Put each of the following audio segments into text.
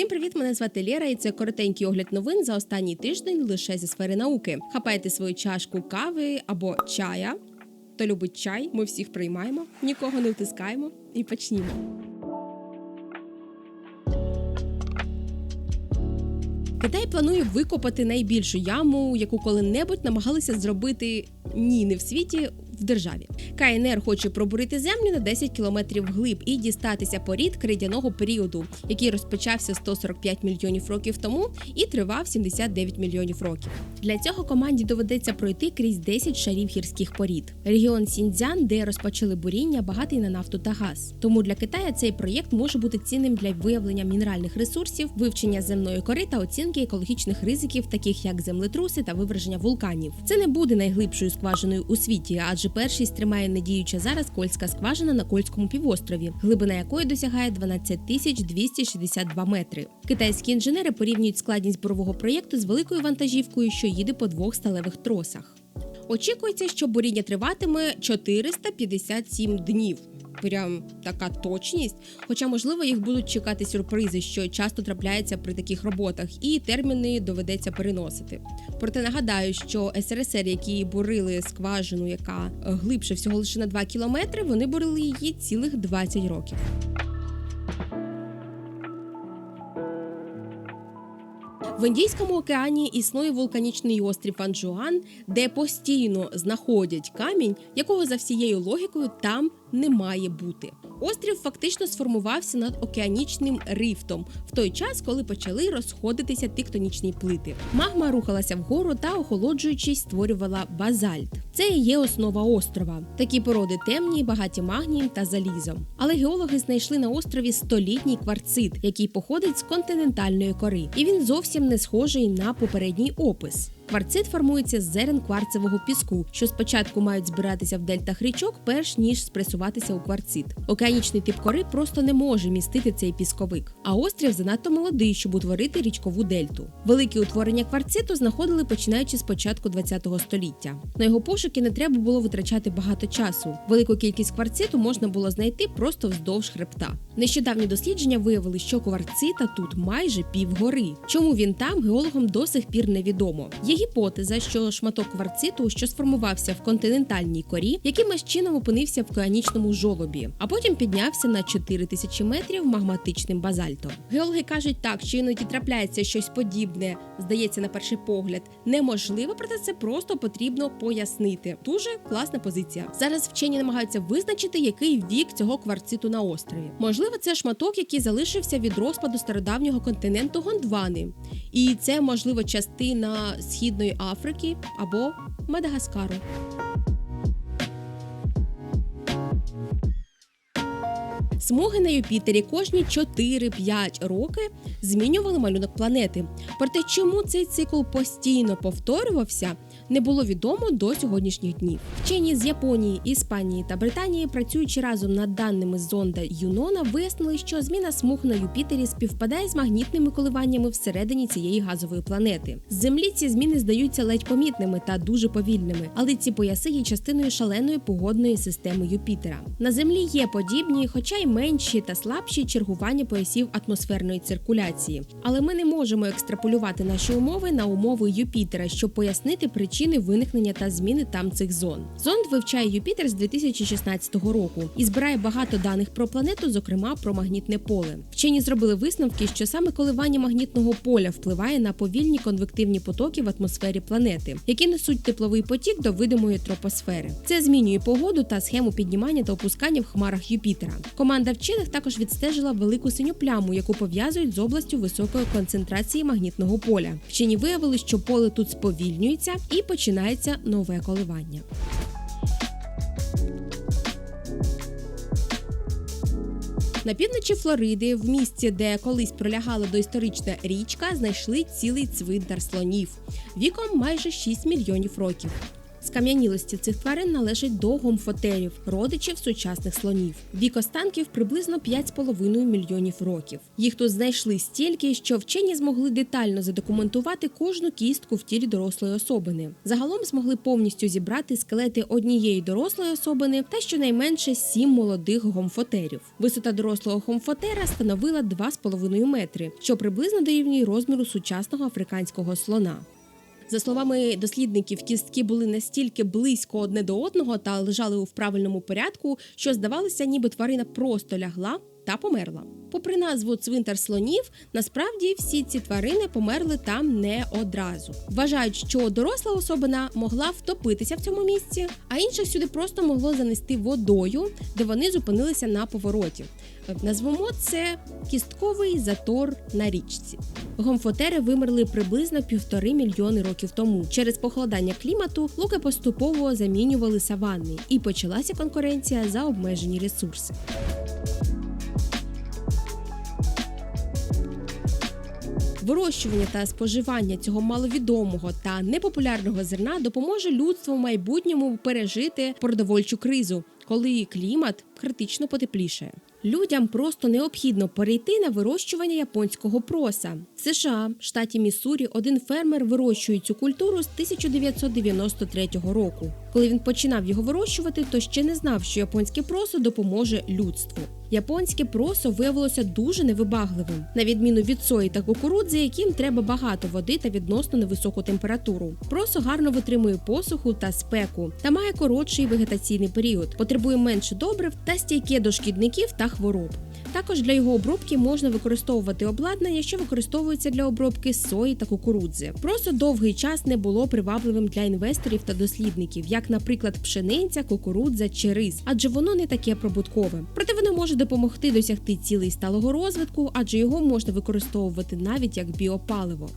Всім привіт! Мене звати Лєра, і це коротенький огляд новин за останній тиждень лише зі сфери науки. Хапайте свою чашку кави або чая. Хто любить чай, ми всіх приймаємо, нікого не втискаємо і почнімо. Китай планує викопати найбільшу яму, яку коли-небудь намагалися зробити ні, не в світі, в державі. КНР хоче пробурити землю на 10 кілометрів вглиб і дістатися порід крейдяного періоду, який розпочався 145 мільйонів років тому і тривав 79 мільйонів років. Для цього команді доведеться пройти крізь 10 шарів гірських порід. Регіон Сіньцзян, де розпочали буріння, багатий на нафту та газ. Тому для Китая цей проєкт може бути цінним для виявлення мінеральних ресурсів, вивчення земної кори та оцінки екологічних ризиків, таких як землетруси та виверження вулканів. Це не буде найглибшою скважиною у світі, адже першість тримає недіюча зараз кольська скважина на Кольському півострові, глибина якої досягає 12 тисяч 262 метри. Китайські інженери порівнюють складність бурового проєкту з великою вантажівкою, що їде по двох сталевих тросах. Очікується, що буріння триватиме 457 днів. Прям така точність. Хоча, можливо, їх будуть чекати сюрпризи, що часто трапляється при таких роботах, і терміни доведеться переносити. Проте нагадаю, що СРСР, які бурили скважину, яка глибше всього лише на 2 кілометри, вони бурили її цілих 20 років. В Індійському океані існує вулканічний острів Анджуан, де постійно знаходять камінь, якого за всією логікою там не має бути. Острів фактично сформувався над океанічним рифтом в той час, коли почали розходитися тектонічні плити. Магма рухалася вгору та, охолоджуючись, створювала базальт. Це і є основа острова. Такі породи темні, багаті магнієм та залізом. Але геологи знайшли на острові столітній кварцит, який походить з континентальної кори, і він зовсім не схожий на попередній опис. Кварцит формується з зерен кварцевого піску, що спочатку мають збиратися в дельтах річок, перш ніж спресуватися у кварцит. Океанічний тип кори просто не може містити цей пісковик. А острів занадто молодий, щоб утворити річкову дельту. Великі утворення кварциту знаходили починаючи з початку ХХ століття. На його пошуки не треба було витрачати багато часу. Велику кількість кварциту можна було знайти просто вздовж хребта. Нещодавні дослідження виявили, що кварцита тут майже півгори. Чому він там геологам до сих пір невідомо. Є гіпотеза, що шматок кварциту, що сформувався в континентальній корі, якимось чином опинився в океанічному жолобі, а потім піднявся на 4000 метрів магматичним базальтом. Геологи кажуть так, що іноді трапляється щось подібне, здається, на перший погляд, неможливо, проте це просто потрібно пояснити. Дуже класна позиція. Зараз вчені намагаються визначити, який вік цього кварциту на острові. Можливо, це шматок, який залишився від розпаду стародавнього континенту Гондвани, і це можливо частина Східної Африки або Мадагаскару. Смуги на Юпітері кожні 4-5 роки змінювали малюнок планети. Проте, чому цей цикл постійно повторювався, не було відомо до сьогоднішніх днів. Вчені з Японії, Іспанії та Британії, працюючи разом над даними зонда Юнона, вияснили, що зміна смуг на Юпітері співпадає з магнітними коливаннями всередині цієї газової планети. З землі ці зміни здаються ледь помітними та дуже повільними, але ці пояси є частиною шаленої погодної системи Юпітера. На землі є подібні, хоча й менші та слабші чергування поясів атмосферної циркуляції. Але ми не можемо екстраполювати наші умови на умови Юпітера, щоб пояснити причини виникнення та зміни там цих зон. Зонд вивчає Юпітер з 2016 року і збирає багато даних про планету, зокрема про магнітне поле. Вчені зробили висновки, що саме коливання магнітного поля впливає на повільні конвективні потоки в атмосфері планети, які несуть тепловий потік до видимої тропосфери. Це змінює погоду та схему піднімання та опускання в хмарах Юпітера. Команда вчених також відстежила велику синю пляму, яку пов'язують з областю високої концентрації магнітного поля. Вчені виявили, що поле тут сповільнюється і починається нове коливання. На півночі Флориди, в місці, де колись пролягала доісторична річка, знайшли цілий цвинтар слонів віком майже 6 мільйонів років. Скам'янілості цих тварин належать до гомфотерів, родичів сучасних слонів. Вік останків приблизно 5,5 мільйонів років. Їх тут знайшли стільки, що вчені змогли детально задокументувати кожну кістку в тілі дорослої особини. Загалом змогли повністю зібрати скелети однієї дорослої особини та щонайменше сім молодих гомфотерів. Висота дорослого гомфотера становила 2,5 метри, що приблизно дорівнює розміру сучасного африканського слона. За словами дослідників, кістки були настільки близько одне до одного та лежали у правильному порядку, що здавалося, ніби тварина просто лягла та померла. Попри назву цвинтар слонів, насправді всі ці тварини померли там не одразу. Вважають, що доросла особина могла втопитися в цьому місці, а інших сюди просто могло занести водою, де вони зупинилися на повороті. Назвемо це кістковий затор на річці. Гомфотери вимерли приблизно півтори мільйони років тому. Через похолодання клімату луки поступово замінювали саванни, і почалася конкуренція за обмежені ресурси. Вирощування та споживання цього маловідомого та непопулярного зерна допоможе людству в майбутньому пережити продовольчу кризу, коли клімат критично потеплішає. Людям просто необхідно перейти на вирощування японського проса. В США, штаті Міссурі, один фермер вирощує цю культуру з 1993 року. Коли він починав його вирощувати, то ще не знав, що японське просо допоможе людству. Японське просо виявилося дуже невибагливим, на відміну від сої та кукурудзи, яким треба багато води та відносно невисоку температуру. Просо гарно витримує посуху та спеку та має коротший вегетаційний період, потребує менше добрив та стійке до шкідників та хвороб. Також для його обробки можна використовувати обладнання, що використовується для обробки сої та кукурудзи. Просто довгий час не було привабливим для інвесторів та дослідників, як, наприклад, пшениця, кукурудза чи рис, адже воно не таке прибуткове. Проте воно може допомогти досягти цілей сталого розвитку, адже його можна використовувати навіть як біопаливо.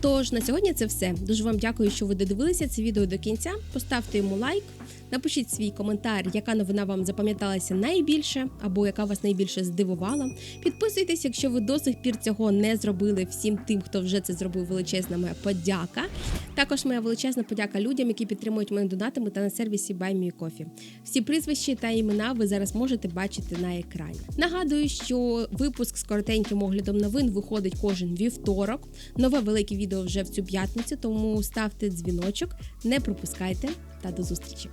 Тож на сьогодні це все. Дуже вам дякую, що ви додивилися це відео до кінця. Поставте йому лайк. Напишіть свій коментар, яка новина вам запам'яталася найбільше, або яка вас найбільше здивувала. Підписуйтесь, якщо ви до сих пір цього не зробили. Всім тим, хто вже це зробив, величезна моя подяка. Також моя величезна подяка людям, які підтримують мене донатами та на сервісі BuyMeCoffee. Всі прізвища та імена ви зараз можете бачити на екрані. Нагадую, що випуск з коротеньким оглядом новин виходить кожен вівторок. Нове велике відео вже в цю п'ятницю, тому ставте дзвіночок, не пропускайте та до зустрічі.